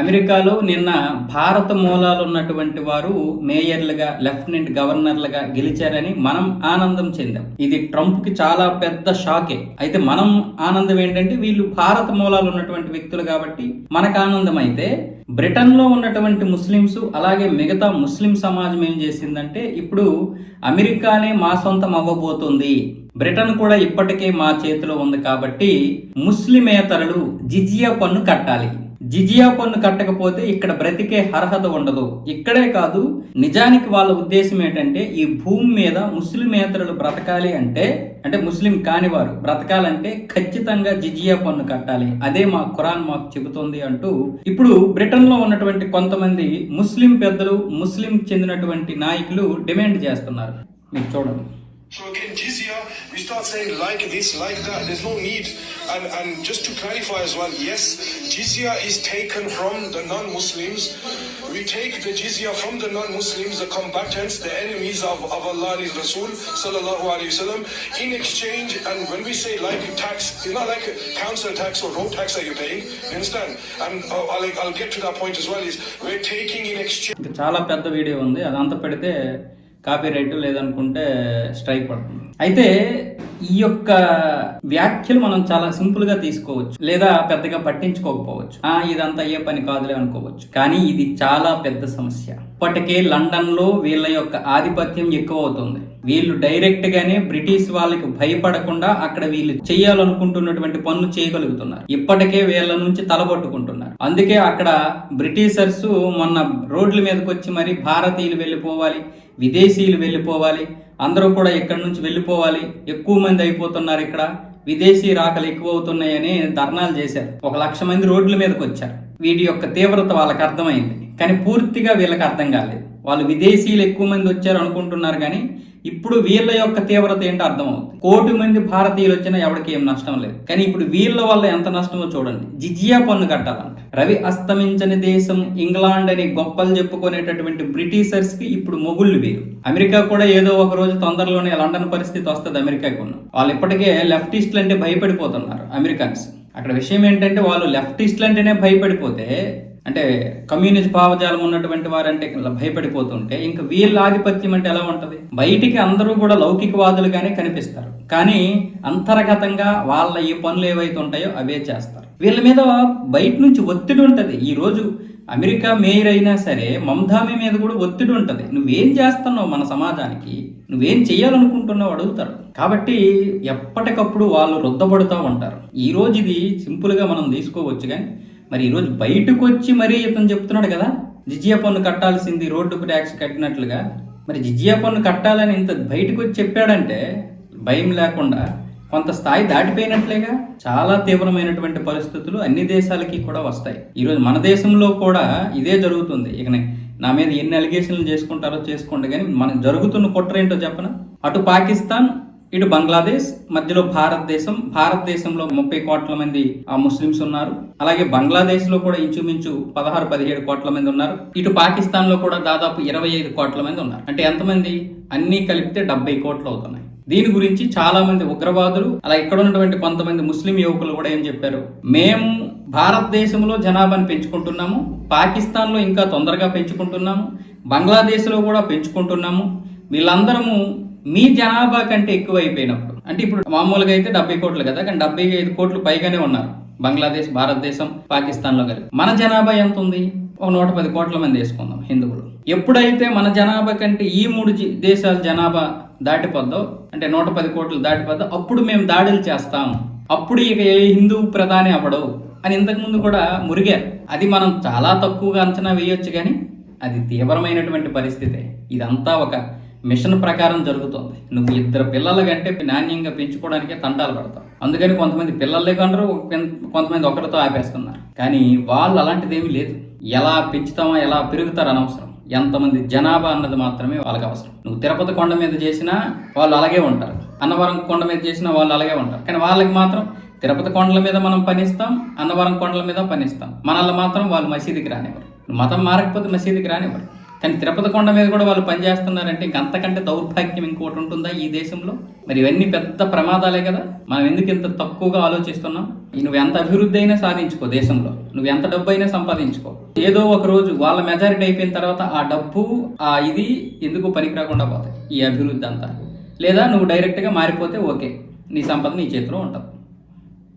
అమెరికాలో నిన్న భారత మూలాలు ఉన్నటువంటి వారు మేయర్లుగా లెఫ్టినెంట్ గవర్నర్లుగా గెలిచారని మనం ఆనందం చెందాం. ఇది ట్రంప్కి చాలా పెద్ద షాకే. అయితే మనం ఆనందం ఏంటంటే వీళ్ళు భారత మూలాలు ఉన్నటువంటి వ్యక్తులు కాబట్టి మనకు ఆనందం అయితే బ్రిటన్లో ఉన్నటువంటి ముస్లిమ్స్ అలాగే మిగతా ముస్లిం సమాజం ఏం చేసిందంటే ఇప్పుడు అమెరికానే మా సొంతం అవ్వబోతుంది. బ్రిటన్ కూడా ఇప్పటికే మా చేతిలో ఉంది కాబట్టి ముస్లిమేతరులు జిజియా పన్ను కట్టాలి. జిజియా పన్ను కట్టకపోతే ఇక్కడ బ్రతికే అర్హత ఉండదు ఇక్కడే కాదు నిజానికి వాళ్ళ ఉద్దేశం ఏంటంటే ఈ భూమి మీద ముస్లిమేతరులు బ్రతకాలి అంటే అంటే ముస్లిం కానివారు బ్రతకాలంటే ఖచ్చితంగా జిజియా పన్ను కట్టాలి అదే మా ఖురాన్ మాకు చెబుతోంది అంటూ ఇప్పుడు బ్రిటన్లో ఉన్నటువంటి కొంతమంది ముస్లిం పెద్దలు ముస్లిం చెందినటువంటి నాయకులు డిమాండ్ చేస్తున్నారు మీరు చూడండి So again, jizya, we start saying like this, like that. There's no need. And, and just to clarify as well, yes, jizya is taken from the non-Muslims. We take the jizya from the non-Muslims, the combatants, the enemies of, of Allah and His Rasul, sallallahu alayhi wasallam, in exchange. And when we say like tax, it's not like council tax or road tax that you're paying. You understand? And uh, I'll, I'll get to that point as well. Is we're taking in exchange. చాలా పెద్ద video ఉంది అదంతా పెడితే copy right లేదనుకుంటే strike పడుతుంది అయితే ఈ యొక్క వ్యాఖ్యలు మనం చాలా సింపుల్గా తీసుకోవచ్చు. లేదా పెద్దగా పట్టించుకోకపోవచ్చు. ఆ ఇదంతా ఏ పని కాదులే అనుకోవచ్చు. కానీ ఇది చాలా పెద్ద సమస్య. ఇప్పటికే లండన్లో వీళ్ళ యొక్క ఆధిపత్యం ఎక్కువ అవుతుంది వీళ్ళు డైరెక్ట్ గానే బ్రిటిష్ వాళ్ళకి భయపడకుండా అక్కడ వీళ్ళు చేయాలనుకుంటున్నటువంటి పనులు చేయగలుగుతున్నారు. ఇప్పటికే వీళ్ళ నుంచి తలబట్టుకుంటున్నారు. అందుకే అక్కడ బ్రిటిషర్స్ మొన్న రోడ్ల మీదకి వచ్చి మరి భారతీయులు వెళ్ళిపోవాలి విదేశీయులు వెళ్ళిపోవాలి అందరూ కూడా ఇక్కడి నుంచి వెళ్ళిపోవాలి? ఎక్కువ మంది అయిపోతున్నారు ఇక్కడ. విదేశీ రాకలు ఎక్కువ అవుతున్నాయని ధర్నాలు చేశారు. ఒక లక్ష మంది రోడ్ల మీదకి వచ్చారు. వీటి యొక్క తీవ్రత వాళ్ళకి అర్థమైంది. కానీ పూర్తిగా వీళ్ళకి అర్థం కాలేదు. వాళ్ళు విదేశీయులు ఎక్కువ మంది వచ్చారు అనుకుంటున్నారు కానీ ఇప్పుడు వీళ్ళ యొక్క తీవ్రత ఏంటో అర్థమవుతుంది. కోటి మంది భారతీయులు వచ్చినా ఎవరికి ఏం నష్టం లేదు. కానీ ఇప్పుడు వీళ్ళ వల్ల ఎంత నష్టమో చూడండి. జిజియా పన్ను కట్టాలంట. రవి అస్తమించని దేశం ఇంగ్లాండ్ అని గొప్పలు చెప్పుకునేటటువంటి బ్రిటిషర్స్కి ఇప్పుడు మొగుళ్ళు వీరు. అమెరికా కూడా ఏదో ఒక రోజు తొందరలోనే లండన్ పరిస్థితి వస్తుంది అమెరికాకి ఉన్న. వాళ్ళు ఇప్పటికే లెఫ్టిస్టులు అంటే భయపడిపోతున్నారు అమెరికన్స్. అక్కడ విషయం ఏంటంటే వాళ్ళు లెఫ్టిస్టులు అంటేనే భయపడిపోతే అంటే కమ్యూనిస్ట్ భావజాలం ఉన్నటువంటి వారంటే భయపడిపోతుంటే ఇంకా వీళ్ళ ఆధిపత్యం అంటే ఎలా ఉంటుంది? బయటికి అందరూ కూడా లౌకికవాదులుగానే కనిపిస్తారు. కానీ అంతర్గతంగా వాళ్ళ ఈ పనులు ఏవైతే ఉంటాయో అవే చేస్తారు. వీళ్ళ మీద బయట నుంచి ఒత్తిడి ఉంటుంది. ఈ రోజు అమెరికా మేయర్ అయినా సరే మమధామి మీద కూడా ఒత్తిడి ఉంటుంది. నువ్వేం చేస్తున్నావు మన సమాజానికి? నువ్వేం చేయాలనుకుంటున్నావు అడుగుతారు. కాబట్టి ఎప్పటికప్పుడు వాళ్ళు రుద్దబడుతూ ఉంటారు. ఈ రోజు ఇది సింపుల్గా మనం తీసుకోవచ్చు కానీ మరి ఈరోజు బయటకు వచ్చి మరీ ఇతను చెప్తున్నాడు కదా జిజియా పన్ను కట్టాల్సింది రోడ్డు ట్యాక్స్ కట్టినట్లుగా. మరి జిజియా పన్ను కట్టాలని ఇంత బయటకు వచ్చి చెప్పాడంటే భయం లేకుండా కొంత స్థాయి దాటిపోయినట్లేగా. చాలా తీవ్రమైనటువంటి పరిస్థితులు అన్ని దేశాలకి కూడా వస్తాయి. ఈరోజు మన దేశంలో కూడా ఇదే జరుగుతుంది. ఇక నా మీద ఎన్ని అలిగేషన్లు చేసుకుంటారో చేసుకోండి కానీ మనం జరుగుతున్న కుట్ర ఏంటో చెప్పన? అటు పాకిస్తాన్ ఇటు బంగ్లాదేశ్ మధ్యలో భారతదేశం. భారతదేశంలో ముప్పై కోట్ల మంది ఆ ముస్లిమ్స్ ఉన్నారు. అలాగే బంగ్లాదేశ్లో కూడా ఇంచుమించు పదహారు పదిహేడు కోట్ల మంది ఉన్నారు. ఇటు పాకిస్తాన్లో కూడా దాదాపు ఇరవై ఐదు కోట్ల మంది ఉన్నారు. అంటే ఎంతమంది? అన్ని కలిపితే డెబ్బై కోట్లు అవుతున్నాయి. దీని గురించి చాలా మంది ఉగ్రవాదులు అలా ఇక్కడ ఉన్నటువంటి కొంతమంది ముస్లిం యువకులు కూడా ఏం చెప్పారు? మేము భారతదేశంలో జనాభాను పెంచుకుంటున్నాము పాకిస్తాన్లో ఇంకా తొందరగా పెంచుకుంటున్నాము బంగ్లాదేశ్లో కూడా పెంచుకుంటున్నాము. వీళ్ళందరము మీ జనాభా కంటే ఎక్కువ అయిపోయినప్పుడు అంటే ఇప్పుడు మామూలుగా అయితే డెబ్బై కోట్లు కదా కానీ డెబ్బై ఐదు కోట్లు పైగానే ఉన్నారు. బంగ్లాదేశ్ భారతదేశం పాకిస్తాన్లో కలిపి. మన జనాభా ఎంత ఉంది? ఒక నూట పది కోట్ల మంది వేసుకుందాం హిందువులు. ఎప్పుడైతే మన జనాభా కంటే ఈ మూడు జి- దేశాల జనాభా దాటిపోద్దో అంటే నూట పది కోట్లు దాటిపోద్దో అప్పుడు మేము దాడులు చేస్తాం. అప్పుడు ఇక ఏ హిందూ ప్రధాని అవ్వడు అని ఇంతకుముందు కూడా మురిగారు. అది మనం చాలా తక్కువగా అంచనా వేయొచ్చు కానీ అది తీవ్రమైనటువంటి పరిస్థితే. ఇదంతా ఒక మిషన్ ప్రకారం జరుగుతుంది. నువ్వు ఇద్దరు పిల్లల కంటే నాణ్యంగా పెంచుకోవడానికే తంటాలు పడతావు. అందుకని కొంతమంది పిల్లలే కంటారు కొంతమంది ఒకరితో ఆపేస్తున్నారు. కానీ వాళ్ళు అలాంటిది ఏమీ లేదు. ఎలా పెంచుతామో ఎలా పెరుగుతారు అనవసరం. ఎంతమంది జనాభా అన్నది మాత్రమే వాళ్ళకి అవసరం. నువ్వు తిరుపతి కొండ మీద చేసినా వాళ్ళు అలాగే ఉంటారు. అన్నవరం కొండ మీద చేసినా వాళ్ళు అలాగే ఉంటారు. కానీ వాళ్ళకి మాత్రం తిరుపతి కొండల మీద మనం పనిస్తాం అన్నవరం కొండల మీద పనిస్తాం. మనల్ని మాత్రం వాళ్ళు మసీదుకి రానివ్వరు. మతం మారకపోతే మసీదుకి రానివ్వరు. కానీ తిరుపతి కొండ మీద కూడా వాళ్ళు పనిచేస్తున్నారంటే ఇంక అంతకంటే దౌర్భాగ్యం ఇంకోటి ఉంటుందా ఈ దేశంలో? మరి ఇవన్నీ పెద్ద ప్రమాదాలే కదా. మనం ఎందుకు ఇంత తక్కువగా ఆలోచిస్తున్నాం? నువ్వు ఎంత అభివృద్ధి అయినా సాధించుకో దేశంలో. నువ్వు ఎంత డబ్బు అయినా సంపాదించుకో. ఏదో ఒక రోజు వాళ్ళ మెజారిటీ అయిపోయిన తర్వాత ఆ డబ్బు ఆ ఇది ఎందుకు పనికి రాకుండా పోతాయి? ఈ అభివృద్ధి అంతా. లేదా నువ్వు డైరెక్ట్గా మారిపోతే ఓకే. నీ సంపద నీ చేతిలో ఉంటుంది.